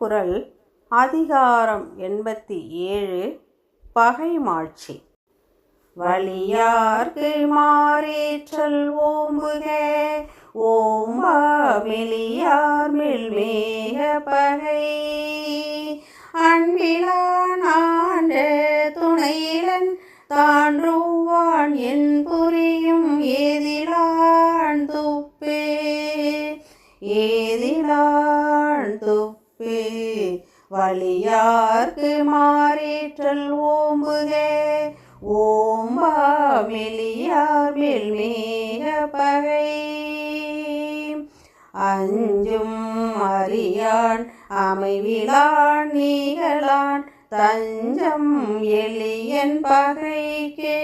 திருக்குறள் அதிகாரம் எண்பத்தி ஏழு பகைமாட்சி வலியார்க்கு மாறேற்றல் ஓம்புக ஓம்பாமெலியார் மெல்மேக பகை. அன்பிலான் ஆண்ட துணையிலன் தான்றுவான் என் புரியும் ஏதி துப்பே வழியார்க்கு மாறேற்றல் ஓம்புக ஓம்பா மெலியார் மெல்மேக பகை. அஞ்சும் அறியான் அமைவிலான் நீகளான் தஞ்சம் எளியன் பகைக்கே.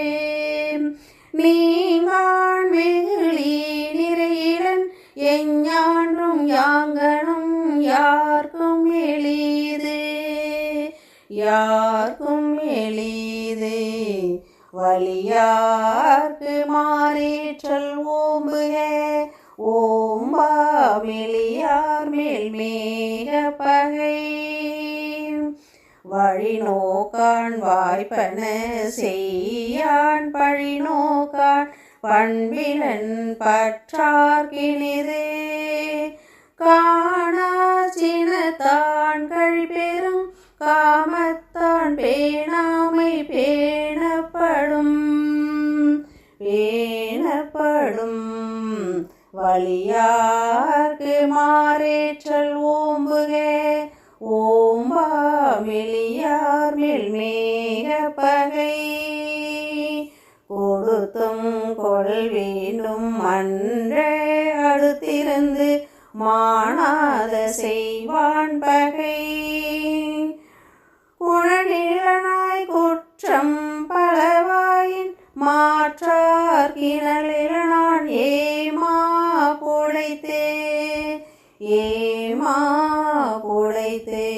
நீங்கான் வெகுளி நிறையிலன் எஞ்ஞான்றும் யாங்கனும் யாருக்கும் எளிது? யாருக்கும் எளிது? வலியார்க்கு மாறேற்றல் ஓம்புக ஓம்பா வெளியார் மேல் மேக பகை. வழி நோக்கான் வாய்ப்பன செய்யான் பழி நோக்கான் பண்பிலன் பற்றார்கினிது காணா சினத்தான் கழிப்பெரும் காமத்தான் பேணாமை பேணப்படும். பேணப்படும். வலியார்க்கு மாறேற்றல் ஓம்புகே ஓம்பா மெலியார் மேல் மேக பகை. அவள் வேண்டும் அன்றே அடுத்திருந்து மாணாத செய்வான் பகை. குழநிலனாய் குற்றம் பலவாயின் மாற்றார் கிணலிலனான் ஏமா புழைத்தே ஏமா புழைத்தே.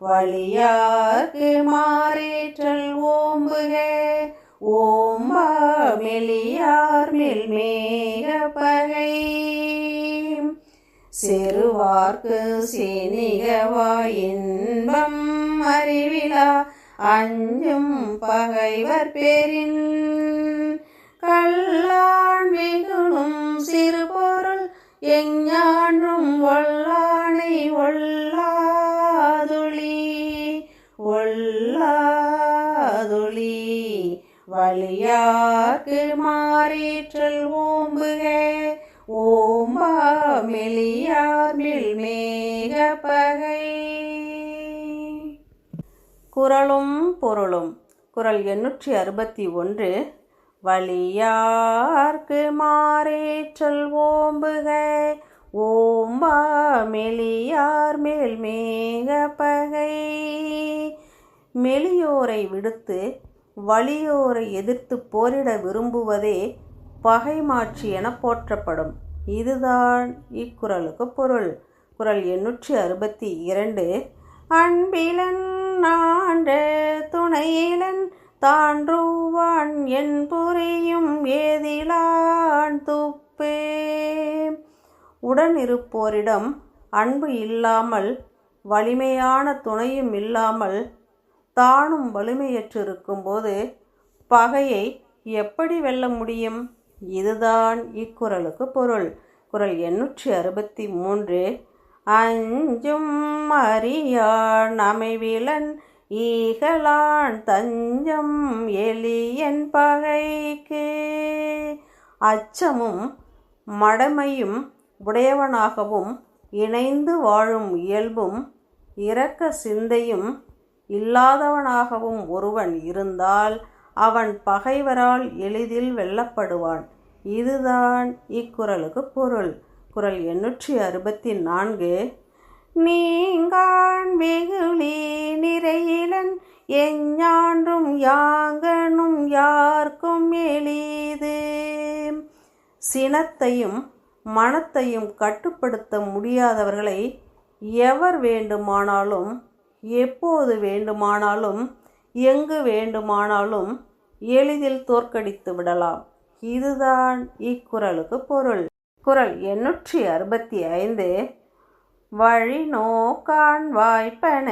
வழியார்க்கு மாறேற்றல் ஓம்புக ஓ மெலியார் மேல் மேக பகை. செருவார்க்கு சேனிகவா இன்பம் அறிவிலா. அஞ்சும் பகைவர் பேரின் கல்லான் வெகுளும் சிறு பொருள் எஞ்ஞான்றும் வல்லானை பகை. குறளும் பொருளும். குறள் எண்ணூற்றி அறுபத்தி ஒன்று. வலியார்க்கு மாறேற்றல் ஓம்புக. ஓம்பா மெலியார் மேல் மேக பகை. மெலியோரை விடுத்து வலியோரை எதிர்த்து போரிட விரும்புவதே பகைமாட்சி என போற்றப்படும். இதுதான் இக்குறளுக்கு பொருள். குரல் எண்ணூற்றி அறுபத்தி இரண்டு. அன்பிலன் ஆண்ட துணையிலன் தான்றுவான் என் புரியும் ஏதிலான் துப்பே. உடனிருப்போரிடம் அன்பு இல்லாமல் வலிமையான துணையும் இல்லாமல் தானும் வலிமையற்றிருக்கும்போது பகையை எப்படி வெல்ல முடியும்? இதுதான் இக்குறளுக்கு பொருள். குரல் எண்ணூற்றி அறுபத்தி மூன்று. அஞ்சும் அறியான் அமைவிலன் ஈகலான் தஞ்சம் எலியன் பகைக்கு. அச்சமும் மடமையும் உடையவனாகவும் இணைந்து வாழும் இயல்பும் இரக்க சிந்தையும் இல்லாதவனாகவும் ஒருவன் இருந்தால் அவன் பகைவரால் எளிதில் வெல்லப்படுவான். இதுதான் இக்குறளுக்கு பொருள். குரல் எண்ணூற்றி அறுபத்தி நான்கு. நீங்கான் வெகுளி நிறையிலன் எஞ்ஞான்றும் யாங்கனும் யார்க்கும் எளிது. சினத்தையும் மனத்தையும் கட்டுப்படுத்த முடியாதவர்களை எவர் வேண்டுமானாலும் எப்போது வேண்டுமானாலும் எங்கு வேண்டுமானாலும் எளிதில் தோற்கடித்து விடலாம். இதுதான் இக்குறளுக்கு பொருள். குரல் எண்ணூற்றி அறுபத்தி ஐந்து. வழி நோக்கான் வாய்ப்பன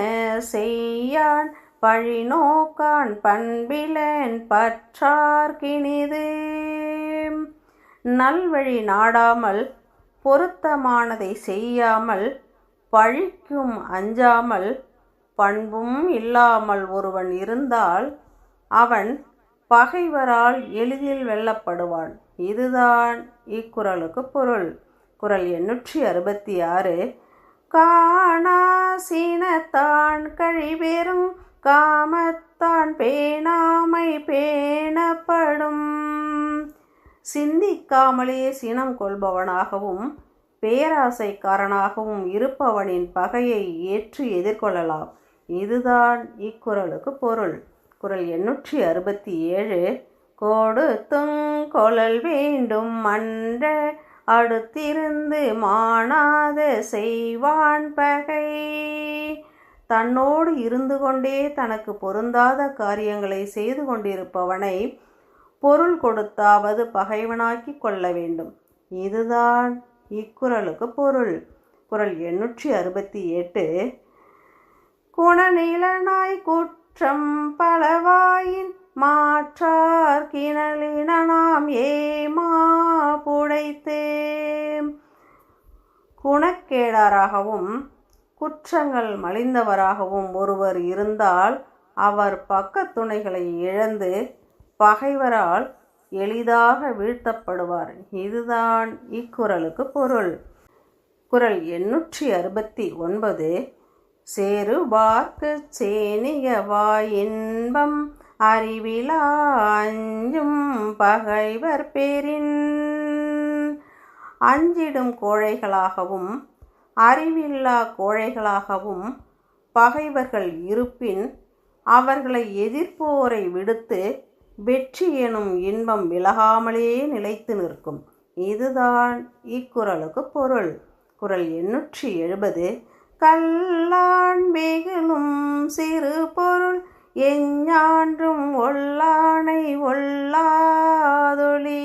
செய்யான் வழி நோக்கான் பண்பிலன் பற்றார்கினிது நல்வழி நாடாமல் பொருத்தமானதை செய்யாமல் பழிக்கும் அஞ்சாமல் பண்பும் இல்லாமல் ஒருவன் இருந்தால் அவன் பகைவரால் எளிதில் வெல்லப்படுவான். இதுதான் இக்குறளுக்கு பொருள். குரல் எண்ணூற்றி அறுபத்தி ஆறு காணா சீனத்தான் கழிபெறும் காமத்தான் பேணாமை பேணப்படும். சிந்திக்காமலே சினம் கொள்பவனாகவும் பேராசைக்காரனாகவும் இருப்பவனின் பகையை ஏற்று எதிர்கொள்ளலாம். இதுதான் இக்குறளுக்கு பொருள். குறள் எண்ணூற்றி அறுபத்தி ஏழு கொடுத்தும் கொழல் வேண்டும் மன்ற அடுத்திருந்து மானாத செய்வான் பகை. தன்னோடு இருந்து கொண்டே தனக்கு பொருந்தாத காரியங்களை செய்து கொண்டிருப்பவனை பொருள் கொடுத்தாவது பகைவனாக்கி கொள்ள வேண்டும். இதுதான் இக்குறளுக்கு பொருள். குரல் எண்ணூற்றி அறுபத்தி எட்டு. குணநீலனாய் குற்றம் பலவாயின் மாற்றார் கிணலினாம் ஏமா புடைத்தே குணக்கேடாராகவும் குற்றங்கள் மலிந்தவராகவும் ஒருவர் இருந்தால் அவர் பக்கத்துணைகளை இழந்து பகைவரால் எளிதாக வீழ்த்தப்படுவார். இதுதான் இக்குறளுக்கு பொருள். குறள் எண்ணூற்றி அறுபத்தி ஒன்பது சேருவார்க்கு சேனியவா இன்பம். அறிவிலா அஞ்சும் பகைவர் பேரின். அஞ்சிடும் கோழைகளாகவும் அறிவில்லா கோழைகளாகவும் பகைவர்கள் இருப்பின் அவர்களை எதிர்ப்போரை விடுத்து வெற்றி எனும் இன்பம் விலகாமலே நிலைத்து நிற்கும். இதுதான் இக்குறளுக்கு பொருள். குறள் எண்ணூற்றி எழுபது கல்லான் வெகுளும் சிறு பொருள். எஞ்ஞான்றும் ஒல்லானை ஒல்லாதொளி.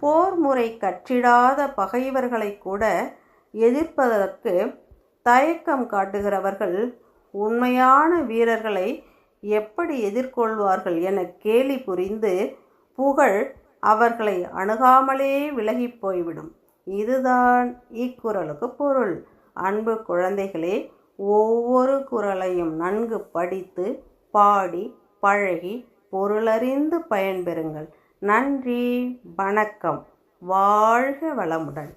போர் முறை கற்றிடாத பகைவர்களை கூட எதிர்ப்பதற்கு தயக்கம் காட்டுகிறவர்கள் உண்மையான வீரர்களை எப்படி எதிர்கொள்வார்கள் என கேலி புரிந்து புகழ் அவர்களை அணுகாமலே விலகிப் போய்விடும். இதுதான் இக்குறளுக்கு பொருள். அன்பு குழந்தைகளே ஒவ்வொரு குறளையும் நன்கு படித்து பாடி பழகி பொருளறிந்து பயன்பெறுங்கள். நன்றி வணக்கம். வாழ்க வளமுடன்.